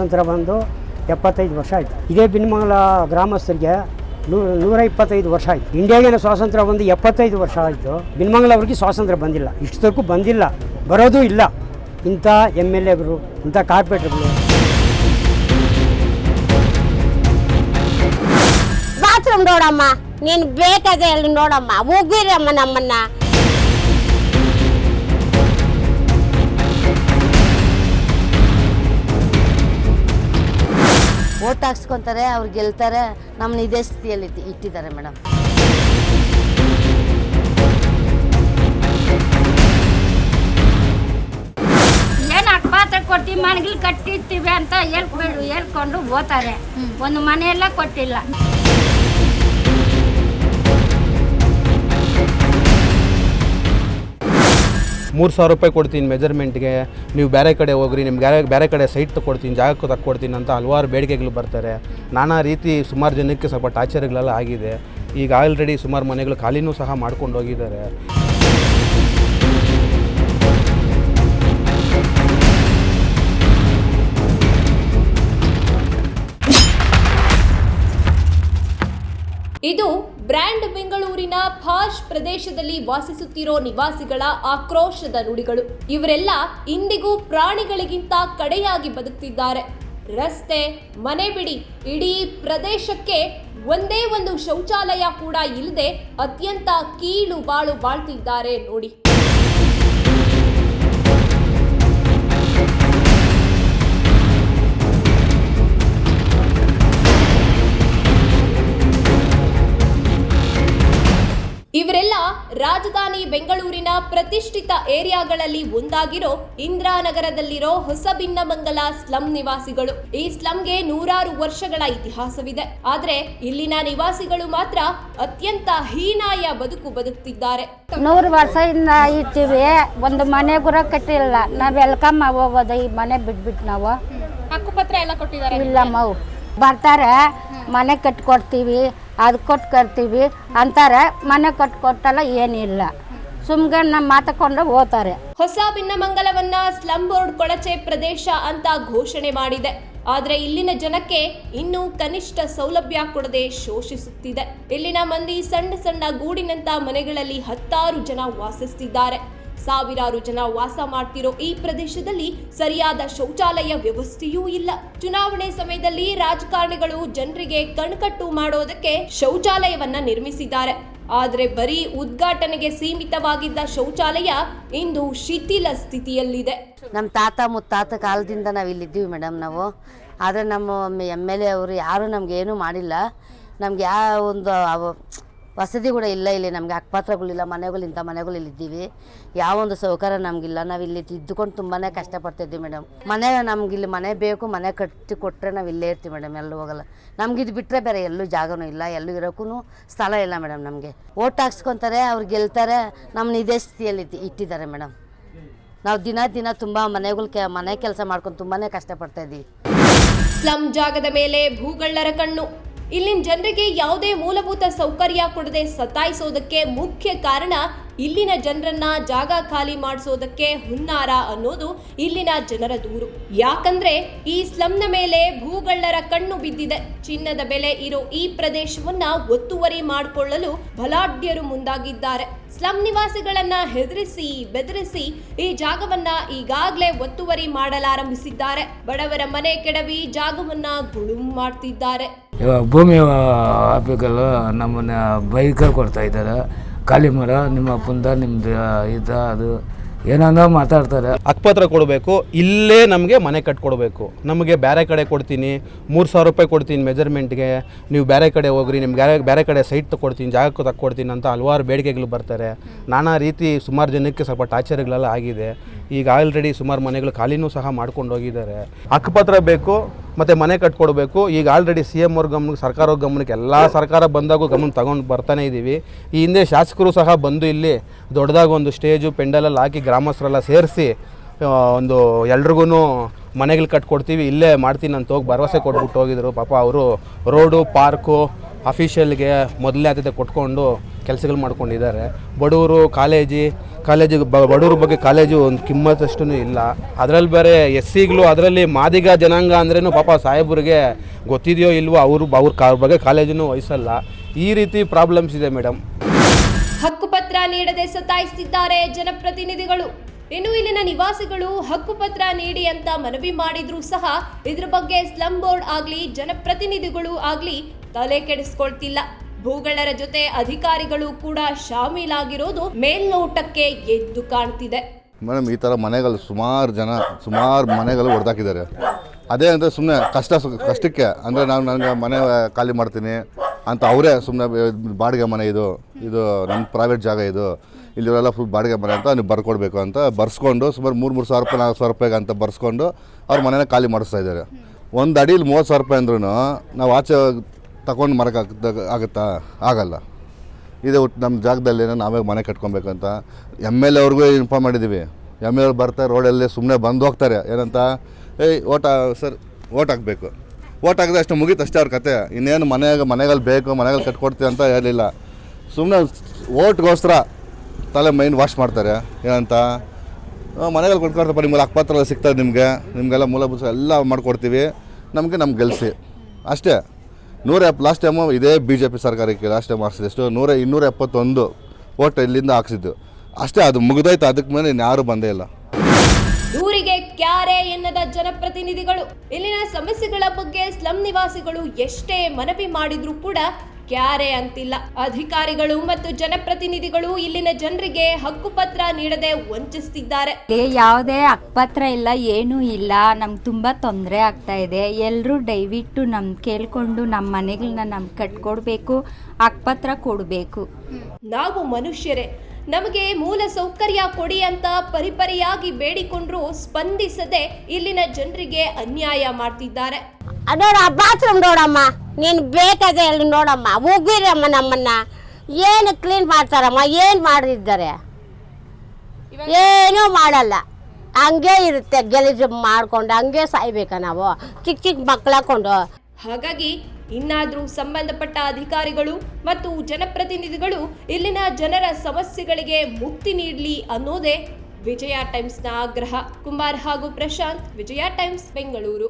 ಸ್ವಾತಂತ್ರ್ಯ ಬಂದು ಎಪ್ಪತ್ತೈದು ವರ್ಷ ಆಯಿತು. ಇದೇ ಬಿನ್ಮಂಗಲ ಗ್ರಾಮಸ್ಥರಿಗೆ ನೂ, ನೂರ ಇಪ್ಪತ್ತೈದು ವರ್ಷ ಆಯಿತು. ಇಂಡಿಯಾಗೇನು ಸ್ವಾತಂತ್ರ್ಯ ಬಂದು ಎಪ್ಪತ್ತೈದು ವರ್ಷ ಆಯಿತು. ಬಿನ್ಮಂಗಲ ಅವ್ರಿಗೆ ಸ್ವಾತಂತ್ರ್ಯ ಬಂದಿಲ್ಲ. ಇಷ್ಟಕ್ಕೂ ಬಂದಿಲ್ಲ. ಬರೋದೂ ಇಲ್ಲ. ಇಂಥ ಎಂ ಎಲ್ ಎಗಳು, ಇಂಥ ಕಾರ್ಪೊರೇಟರ್ಗಳು. ಬಾತ್ರೂಮ್ ನೋಡಮ್ಮ. ನೀನು ಬೇಕಾದ್ರೆ ಅಲ್ಲಿ ನೋಡಮ್ಮ. ಹೋಗಿರಮ್ಮ ನಮ್ಮನ್ನ. ಓಟ್ ಹಾಕ್ಸ್ಕೊತಾರೆ ಅವ್ರು ಗೆಲ್ತಾರೆ ನಮ್ಮನ್ನ ಇದೇ ಸ್ಥಿತಿಯಲ್ಲಿ ಇಟ್ಟಿ- ಇಟ್ಟಿದ್ದಾರೆ ಮೇಡಮ್. ಏನು ಅಕ್ಪಾತ್ರ ಕೊಡ್ತೀವಿ ಮನೆಗಳು ಕಟ್ಟಿರ್ತೀವಿ ಅಂತ ಹೇಳ್ಬೇಡು ಹೇಳ್ಕೊಂಡು ಹೋಗ್ತಾರೆ ಒಂದು ಮನೆಯೆಲ್ಲ ಕೊಟ್ಟಿಲ್ಲ. ಮೂರು ಸಾವಿರ ರೂಪಾಯಿ ಕೊಡ್ತೀನಿ ಮೆಜರ್ಮೆಂಟ್ಗೆ, ನೀವು ಬೇರೆ ಕಡೆ ಹೋಗ್ರಿ, ನಿಮ್ಗೆ ಬೇರೆ ಬೇರೆ ಕಡೆ ಸೈಟ್ ತಗೊಡ್ತೀನಿ, ಜಾಗಕ್ಕೆ ತಕ್ಕೊಡ್ತೀನಿ ಅಂತ ಹಲವಾರು ಬೇಡಿಕೆಗಳು ಬರ್ತಾರೆ. ನಾನಾ ರೀತಿ ಸುಮಾರು ಜನಕ್ಕೆ ಸ್ವಲ್ಪ ಟಾರ್ಚರ್ಗಳೆಲ್ಲ ಆಗಿದೆ. ಈಗ ಆಲ್ರೆಡಿ ಸುಮಾರು ಮನೆಗಳು ಖಾಲಿನೂ ಸಹ ಮಾಡ್ಕೊಂಡು ಹೋಗಿದ್ದಾರೆ. ಇದು ಬ್ರ್ಯಾಂಡ್ ಬೆಂಗಳೂರಿನ ಫಾಶ್ ಪ್ರದೇಶದಲ್ಲಿ ವಾಸಿಸುತ್ತಿರೋ ನಿವಾಸಿಗಳ ಆಕ್ರೋಶದ ನುಡಿಗಳು. ಇವರೆಲ್ಲ ಇಂದಿಗೂ ಪ್ರಾಣಿಗಳಿಗಿಂತ ಕಡೆಯಾಗಿ ಬದುಕ್ತಿದ್ದಾರೆ. ರಸ್ತೆ, ಮನೆ ಬಿಡಿ, ಇಡೀ ಪ್ರದೇಶಕ್ಕೆ ಒಂದೇ ಒಂದು ಶೌಚಾಲಯ ಕೂಡ ಇಲ್ಲದೆ ಅತ್ಯಂತ ಕೀಳು ಬಾಳು ಬಾಳ್ತಿದ್ದಾರೆ ನೋಡಿ. ರಾಜಧಾನಿ ಬೆಂಗಳೂರಿನ ಪ್ರತಿಷ್ಠಿತ ಏರಿಯಾಗಳಲ್ಲಿ ಒಂದಾಗಿರೋ ಇಂದ್ರಾನಗರದಲ್ಲಿರೋ ಹೊಸ ಭಿನ್ನಮಂಗಲ ಸ್ಲಂ ನಿವಾಸಿಗಳು. ಈ ಸ್ಲಂಗೆ ನೂರಾರು ವರ್ಷಗಳ ಇತಿಹಾಸವಿದೆ. ಆದ್ರೆ ಇಲ್ಲಿನ ನಿವಾಸಿಗಳು ಮಾತ್ರ ಅತ್ಯಂತ ಹೀನಾಯ ಬದುಕು ಬದುಕ್ತಿದ್ದಾರೆ. ನೂರು ವರ್ಷದಿಂದ ಇರ್ತೀವಿ ಒಂದು ಮನೆ ಗುರ ಕಟ್ಟಿಲ್ಲ. ನಾವ್ ಎಲ್ಕಮ್ಮ ಹೋಗೋದು ಈ ಮನೆ ಬಿಟ್ಬಿಟ್ಟು ನಾವು. ಹಕ್ಕುಪತ್ರ ಎಲ್ಲ ಕೊಟ್ಟಿದ್ದಾರೆ. ಇಲ್ಲಮ್ಮ ಅವು ಬರ್ತಾರೆ. ಮನೆ ಕಟ್ಕೊಡ್ತೀವಿ. ಅದು ಕೊಟ್ಟು ಕರ್ತೀವಿ ಅಂತಾರೆ. ಮನೆ ಕಟ್ಕೊಟ್ಟಲ್ಲ ಏನಿಲ್ಲ. ಸುಮ್ಗೆ ನಮ್ಮ ಮಾತಕೊಂಡು ಹೋತಾರೆ. ಹೊಸ ಭಿನ್ನಮಂಗಲವನ್ನ ಸ್ಲಂ ಬೋರ್ಡ್ ಕೊಳಚೆ ಪ್ರದೇಶ ಅಂತ ಘೋಷಣೆ ಮಾಡಿದೆ. ಆದರೆ ಇಲ್ಲಿನ ಜನಕ್ಕೆ ಇನ್ನೂ ಕನಿಷ್ಠ ಸೌಲಭ್ಯ ಕೊಡದೆ ಶೋಷಿಸುತ್ತಿದೆ. ಇಲ್ಲಿನ ಮಂದಿ ಸಣ್ಣ ಸಣ್ಣ ಗೂಡಿನಂತ ಮನೆಗಳಲ್ಲಿ ಹತ್ತಾರು ಜನ ವಾಸಿಸ್ತಿದ್ದಾರೆ. ಸಾವಿರಾರು ಜನ ವಾಸ ಮಾಡ್ತಿರೋ ಈ ಪ್ರದೇಶದಲ್ಲಿ ಸರಿಯಾದ ಶೌಚಾಲಯ ವ್ಯವಸ್ಥೆಯೂ ಇಲ್ಲ. ಚುನಾವಣೆ ಸಮಯದಲ್ಲಿ ರಾಜಕಾರಣಿಗಳು ಜನರಿಗೆ ಕಣ್ಕಟ್ಟು ಮಾಡೋದಕ್ಕೆ ಶೌಚಾಲಯವನ್ನ ನಿರ್ಮಿಸಿದ್ದಾರೆ. ಆದರೆ ಬರೀ ಉದ್ಘಾಟನೆಗೆ ಸೀಮಿತವಾಗಿದ್ದ ಶೌಚಾಲಯ ಇಂದು ಶಿಥಿಲ ಸ್ಥಿತಿಯಲ್ಲಿದೆ. ನಮ್ಮ ತಾತ ಮುತ್ತಾತ ಕಾಲದಿಂದ ನಾವು ಇಲ್ಲಿದ್ದೀವಿ ಮೇಡಮ್ ನಾವು. ಆದರೆ ನಮ್ಮ ಎಂ ಎಲ್ ಎ ಅವರು ಯಾರೂ ಮಾಡಿಲ್ಲ. ನಮ್ಗೆ ಯಾವ ಒಂದು ವಸತಿ ಕೂಡ ಇಲ್ಲ ಇಲ್ಲಿ. ನಮಗೆ ಅಕ್ಪಾತ್ರಗಳಿಲ್ಲ ಮನೆಗಳು ಇಂಥ ಮನೆಗಳು ಇಲ್ಲಿದ್ದೀವಿ ಯಾವ ಒಂದು ಸೌಕರ್ಯ ನಮಗಿಲ್ಲ. ನಾವು ಇಲ್ಲಿ ಇದ್ದುಕೊಂಡು ತುಂಬಾ ಕಷ್ಟಪಡ್ತಿದ್ವಿ ಮೇಡಮ್ ಮನೆ ನಮ್ಗೆ ಇಲ್ಲಿ ಮನೆ ಬೇಕು, ಮನೆ ಕಟ್ಟಿ ಕೊಟ್ಟರೆ ನಾವು ಇಲ್ಲೇ ಇರ್ತೀವಿ ಮೇಡಮ್ ಎಲ್ಲೂ ಹೋಗಲ್ಲ. ನಮ್ಗೆ ಇದು ಬಿಟ್ಟರೆ ಬೇರೆ ಎಲ್ಲೂ ಜಾಗನೂ ಇಲ್ಲ. ಎಲ್ಲೂ ಇರೋಕ್ಕೂ ಸ್ಥಳ ಇಲ್ಲ ಮೇಡಮ್ ನಮಗೆ. ಓಟ್ ಹಾಕ್ಸ್ಕೊತಾರೆ, ಅವ್ರು ಗೆಲ್ತಾರೆ. ನಮ್ಮನ್ನ ಇದೇ ಸ್ಥಿತಿಯಲ್ಲಿ ಇಟ್ಟಿ- ಇಟ್ಟಿದ್ದಾರೆ ಮೇಡಮ್ ನಾವು ದಿನ ದಿನ ತುಂಬ ಮನೆಗಳು ಕೆ ಮನೆ ಕೆಲಸ ಮಾಡ್ಕೊಂಡು ತುಂಬಾ ಕಷ್ಟಪಡ್ತಾ ಇದ್ದೀವಿ. ಸ್ಲಂ ಜಾಗದ ಮೇಲೆ ಭೂಗಳ್ಳರ ಕಣ್ಣು. ಇಲ್ಲಿನ ಜನರಿಗೆ ಯಾವುದೇ ಮೂಲಭೂತ ಸೌಕರ್ಯ ಕೊಡದೆ ಸತಾಯಿಸೋದಕ್ಕೆ ಮುಖ್ಯ ಕಾರಣ ಇಲ್ಲಿನ ಜನರನ್ನ ಜಾಗ ಖಾಲಿ ಮಾಡಿಸೋದಕ್ಕೆ ಹುನ್ನಾರ ಅನ್ನೋದು ಇಲ್ಲಿನ ಜನರ ದೂರು. ಯಾಕಂದ್ರೆ ಈ ಸ್ಲಂನ ಮೇಲೆ ಭೂಗಳ್ಳರ ಕಣ್ಣು ಬಿದ್ದಿದೆ. ಚಿನ್ನದ ಬೆಲೆ ಇರೋ ಈ ಪ್ರದೇಶವನ್ನ ಒತ್ತುವರಿ ಮಾಡಿಕೊಳ್ಳಲು ಬಲಾಢ್ಯರು ಮುಂದಾಗಿದ್ದಾರೆ. ಸ್ಲಂ ನಿವಾಸಿಗಳನ್ನ ಹೆದರಿಸಿ, ಬೆದರಿಸಿ ಈ ಜಾಗವನ್ನ ಈಗಾಗಲೇ ಒತ್ತುವರಿ ಮಾಡಲಾರಂಭಿಸಿದ್ದಾರೆ. ಬಡವರ ಮನೆ ಕೆಡವಿ ಜಾಗವನ್ನ ಗುಳುಂ ಮಾಡ್ತಿದ್ದಾರೆ. ಭೂಮಿ ಆಫೀಸಲ್ಲಿ ನಮ್ಮನ್ನ ಬೈಕರ್ ಕೊಡ್ತಾ ಇದ್ದಾರೆ. ಖಾಲಿ ಮರ, ನಿಮ್ಮ ಅಪ್ಪಂದ ನಿಮ್ದು ಇದ, ಅದು ಏನಂದ್ರೆ ಮಾತಾಡ್ತಾರೆ. ಅಕ್ಪತ್ರ ಕೊಡಬೇಕು, ಇಲ್ಲೇ ನಮಗೆ ಮನೆ ಕಟ್ಕೊಡ್ಬೇಕು. ನಮಗೆ ಬೇರೆ ಕಡೆ ಕೊಡ್ತೀನಿ, ಮೂರು ಸಾವಿರ ರೂಪಾಯಿ ಕೊಡ್ತೀನಿ ಮೆಜರ್ಮೆಂಟ್ಗೆ ನೀವು ಬೇರೆ ಕಡೆ ಹೋಗ್ರಿ, ನಿಮ್ಗೆ ಬೇರೆ ಬೇರೆ ಕಡೆ ಸೈಟ್ ತಗೊಡ್ತೀನಿ ಜಾಗಕ್ಕೆ ತಕ್ಕೊಡ್ತೀನಿ ಅಂತ ಹಲವಾರು ಬೇಡಿಕೆಗಳು ಬರ್ತಾರೆ. ನಾನಾ ರೀತಿ ಸುಮಾರು ಜನಕ್ಕೆ ಸ್ವಲ್ಪ ಟಾರ್ಚರ್ಗಳೆಲ್ಲ ಆಗಿದೆ. ಈಗ ಆಲ್ರೆಡಿ ಸುಮಾರು ಮನೆಗಳು ಖಾಲಿನೂ ಸಹ ಮಾಡ್ಕೊಂಡು ಹೋಗಿದ್ದಾರೆ. ಹಕ್ಕುಪತ್ರ ಬೇಕು, ಮತ್ತು ಮನೆ ಕಟ್ಕೊಡ್ಬೇಕು. ಈಗ ಆಲ್ರೆಡಿ ಸಿ ಎಂ ಅವ್ರ ಗಮನಕ್ಕೆ, ಸರ್ಕಾರ ಗಮನಕ್ಕೆ ಎಲ್ಲ ಸರ್ಕಾರ ಬಂದಾಗೂ ಗಮನ ತಗೊಂಡು ಬರ್ತಾನೆ ಇದ್ದೀವಿ ಈ ಹಿಂದೆ ಶಾಸಕರು ಸಹ ಬಂದು ಇಲ್ಲಿ ದೊಡ್ಡದಾಗಿ ಒಂದು ಸ್ಟೇಜು ಪೆಂಡಲಲ್ಲಿ ಹಾಕಿ ಗ್ರಾಮಸ್ಥರೆಲ್ಲ ಸೇರಿಸಿ ಒಂದು ಎಲ್ರಿಗೂ ಮನೆಗಳು ಕಟ್ಕೊಡ್ತೀವಿ, ಇಲ್ಲೇ ಮಾಡ್ತೀನಿ ಅಂತ ಹೋಗಿ ಭರವಸೆ ಕೊಟ್ಬಿಟ್ಟು ಹೋಗಿದ್ರು. ಪಾಪ ಅವರು ರೋಡು, ಪಾರ್ಕು ಅಫಿಷಿಯಲ್ಗೆ ಮೊದಲೇ ಆದ್ಯತೆ ಕೊಟ್ಕೊಂಡು ಕೆಲಸಗಳು ಮಾಡ್ಕೊಂಡಿದ್ದಾರೆ. ಬಡವರು ಕಾಲೇಜಿ ಕಾಲೇಜಿಗೆ ಬ ಬಡವ್ರ ಬಗ್ಗೆ ಕಾಲೇಜು ಒಂದು ಕಿಮ್ಮತ್ತಷ್ಟು ಇಲ್ಲ. ಅದರಲ್ಲಿ ಬೇರೆ ಎಸ್ ಸಿಗಳು ಅದರಲ್ಲಿ ಮಾದಿಗ ಜನಾಂಗ ಅಂದ್ರೂ ಪಾಪ ಸಾಹೇಬ್ರಿಗೆ ಗೊತ್ತಿದೆಯೋ ಇಲ್ವೋ ಅವರು ಅವ್ರ ಕಾ ಬಗ್ಗೆ ಕಾಲೇಜನ್ನು ವಹಿಸಲ್ಲ ಈ ರೀತಿ ಪ್ರಾಬ್ಲಮ್ಸ್ ಇದೆ ಮೇಡಮ್ ಹಕ್ಕುಪತ್ರ ನೀಡದೆ ಸತಾಯಿಸುತ್ತಿದ್ದಾರೆ ಜನಪ್ರತಿನಿಧಿಗಳು. ಇನ್ನು ಇಲ್ಲಿನ ನಿವಾಸಿಗಳು ಹಕ್ಕುಪತ್ರ ನೀಡಿ ಅಂತ ಮನವಿ ಮಾಡಿದ್ರೂ ಸಹ ಇದ್ರ ಬಗ್ಗೆ ಸ್ಲಂ ಬೋರ್ಡ್ ಆಗ್ಲಿ, ಜನಪ್ರತಿನಿಧಿಗಳು ಆಗ್ಲಿ ತಲೆ ಕೆಡಿಸ್ಕೊಳ್ತಿಲ್ಲ. ಭೂಗಳರ ಜೊತೆ ಅಧಿಕಾರಿಗಳು ಕೂಡ ಶಾಮೀಲಾಗಿರೋದು ಮೇಲ್ನೋಟಕ್ಕೆ ಎದ್ದು ಕಾಣ್ತಿದೆ. ಮೇಡಮ್, ಈ ಥರ ಮನೆಗಳು ಸುಮಾರು ಜನ, ಸುಮಾರು ಮನೆಗಳು ಹೊಡೆದಾಕಿದ್ದಾರೆ ಅದೇ ಅಂದರೆ ಸುಮ್ಮನೆ ಕಷ್ಟ ಕಷ್ಟಕ್ಕೆ, ಅಂದರೆ ನಾನು ನನಗೆ ಮನೆ ಖಾಲಿ ಮಾಡ್ತೀನಿ ಅಂತ ಅವರೇ ಸುಮ್ಮನೆ ಬಾಡಿಗೆ ಮನೆ ಇದು ಇದು ನನ್ನ ಪ್ರೈವೇಟ್ ಜಾಗ ಇದು. ಇಲ್ಲಿವರೆಲ್ಲ ಫುಲ್ ಬಾಡಿಗೆ ಮನೆ ಅಂತ ನೀವು ಬರ್ಕೊಡ್ಬೇಕು ಅಂತ ಬರ್ಸ್ಕೊಂಡು ಸುಮಾರು ಮೂರು ಮೂರು ಸಾವಿರ ರೂಪಾಯಿ, ನಾಲ್ಕು ಸಾವಿರ ರೂಪಾಯಿಗೆ ಅಂತ ಬರ್ಸ್ಕೊಂಡು ಅವ್ರ ಮನೇನ ಖಾಲಿ ಮಾಡಿಸ್ತಾ ಇದ್ದಾರೆ. ಒಂದು ಅಡಿಲಿ ಮೂವತ್ತು ಸಾವಿರ ರೂಪಾಯಿ ಅಂದ್ರೂ ನಾವು ಆಚೆ ತಗೊಂಡು ಮರಕ್ಕೆ ಆಗುತ್ತಾ? ಆಗಲ್ಲ. ಇದೆ ಒಟ್ಟು ನಮ್ಮ ಜಾಗದಲ್ಲಿ ನಾವೇ ಮನೆ ಕಟ್ಕೊಬೇಕಂತ ಎಂ ಎಲ್ ಅವ್ರಿಗೂ ಇನ್ಫಾರ್ಮ್ ಮಾಡಿದ್ದೀವಿ ಎಂ ಎಲ್ ಬರ್ತಾರೆ ರೋಡಲ್ಲಿ ಸುಮ್ಮನೆ ಬಂದು ಹೋಗ್ತಾರೆ. ಏನಂತ? ಏಯ್, ಓಟ ಸರ್, ಓಟ್ ಹಾಕಬೇಕು. ಓಟ್ ಹಾಕಿದ್ರೆ ಅಷ್ಟು ಮುಗೀತು ಅಷ್ಟೇ ಅವ್ರ ಕತೆ. ಇನ್ನೇನು ಮನೆಯಾಗ ಮನೆಗಳು ಬೇಕು, ಮನೆಗಳು ಕಟ್ಕೊಡ್ತೀವಿ ಅಂತ ಹೇಳಿಲ್ಲ. ಸುಮ್ಮನೆ ಓಟ್ಗೋಸ್ಕರ ತಲೆ ಮೈನ್ ವಾಶ್ ಮಾಡ್ತಾರೆ. ಏನಂತ? ಮನೆಗಳು ಕೊಟ್ಕೊಡ್ತಪ್ಪ ನಿಮ್ಗೆ ಅಕ್ಕಪತ್ರ ಸಿಗ್ತದೆ ನಿಮಗೆ. ನಿಮಗೆಲ್ಲ ಮೂಲಭೂತ ಎಲ್ಲ ಮಾಡಿಕೊಡ್ತೀವಿ. ನಮಗೆ ನಮ್ಗೆ ಗೆಲ್ಲಿಸಿ ಅಷ್ಟೇ. ನೂರ ಎಪ್ ಲಾಸ್ಟ್ ಟೈಮು ಇದೇ ಬಿ ಜೆ ಪಿ ಸರ್ಕಾರಕ್ಕೆ ಲಾಸ್ಟ್ ಟೈಮ್ ಹಾಕ್ಸಿದ್ದು. ಎಷ್ಟು, ನೂರ, ಇನ್ನೂರ ಎಪ್ಪತ್ತೊಂದು ಓಟ್ ಇಲ್ಲಿಂದ ಹಾಕ್ಸಿದ್ದು. ಅಷ್ಟೇ, ಅದು ಮುಗಿದೋಯ್ತು. ಅದಕ್ಕೆ ಮೇಲೆ ಯಾರು ಬಂದೇ ಇಲ್ಲ. ದೂರಿಗೆ ಕ್ಯಾರೆ ಎನ್ನದ ಜನಪ್ರತಿನಿಧಿಗಳು. ಇಲ್ಲಿನ ಸಮಸ್ಯೆಗಳ ಬಗ್ಗೆ ಸ್ಲಂ ನಿವಾಸಿಗಳು ಎಷ್ಟೇ ಮನವಿ ಮಾಡಿದ್ರೂ ಕೂಡ ಕ್ಯಾರೆ ಅಂತಿಲ್ಲ. ಅಧಿಕಾರಿಗಳು ಮತ್ತು ಜನಪ್ರತಿನಿಧಿಗಳು ಇಲ್ಲಿನ ಜನರಿಗೆ ಹಕ್ಕುಪತ್ರ ನೀಡದೆ ವಂಚಿಸ್ತಿದ್ದಾರೆ. ಯಾವುದೇ ಹಕ್ಕುಪತ್ರ ಇಲ್ಲ ಏನೂ ಇಲ್ಲ. ನಮ್ಗೆ ತುಂಬಾ ತೊಂದರೆ ಆಗ್ತಾ ಇದೆ. ಎಲ್ಲರೂ ದಯವಿಟ್ಟು ನಮ್ ಕೇಳ್ಕೊಂಡು ನಮ್ಮ ಮನೆಗಳನ್ನ ನಮ್ಗೆ ಕಟ್ಕೊಡ್ಬೇಕು ಹಕ್ಕುಪತ್ರ ಕೊಡಬೇಕು. ನಾವು ಮನುಷ್ಯರೇ. ನಮಗೆ ಮೂಲ ಸೌಕರ್ಯ ಕೊಡಿ ಅಂತ ಪರಿಪರಿಯಾಗಿ ಬೇಡಿಕೊಂಡ್ರು ಸ್ಪಂದಿಸದೆ ಇಲ್ಲಿನ ಜನರಿಗೆ ಅನ್ಯಾಯ ಮಾಡ್ತಿದ್ದಾರೆ. ನೋಡ ಬಾತ್ರೂಮ್ ನೋಡಮ್ಮ. ನೀನು ಬೇಕಾದ್ರೆ ಎಲ್ಲಿ ನೋಡಮ್ಮ. ಉಗಿರಮ್ಮ ನಮ್ಮನ್ನ. ಏನು ಕ್ಲೀನ್ ಮಾಡ್ತಾರಮ್ಮ? ಏನು ಮಾಡಿದ್ದಾರೆ? ಏನೂ ಮಾಡಲ್ಲ. ಹಂಗೆ ಇರುತ್ತೆ ಗಲೀಜು ಮಾಡ್ಕೊಂಡು ಹಂಗೆ ಸಾಯ್ಬೇಕಾ ನಾವು. ಚಿಕ್ಕ ಚಿಕ್ಕ ಮಕ್ಳು ಹಾಕೊಂಡು. ಹಾಗಾಗಿ ಇನ್ನಾದರೂ ಸಂಬಂಧಪಟ್ಟ ಅಧಿಕಾರಿಗಳು ಮತ್ತು ಜನಪ್ರತಿನಿಧಿಗಳು ಇಲ್ಲಿನ ಜನರ ಸಮಸ್ಯೆಗಳಿಗೆ ಮುಕ್ತಿ ನೀಡಲಿ ಅನ್ನೋದೇ ವಿಜಯ ಟೈಮ್ಸ್ನ ಆಗ್ರಹ. ಕುಮಾರ್ ಹಾಗೂ ಪ್ರಶಾಂತ್, ವಿಜಯ ಟೈಮ್ಸ್, ಬೆಂಗಳೂರು.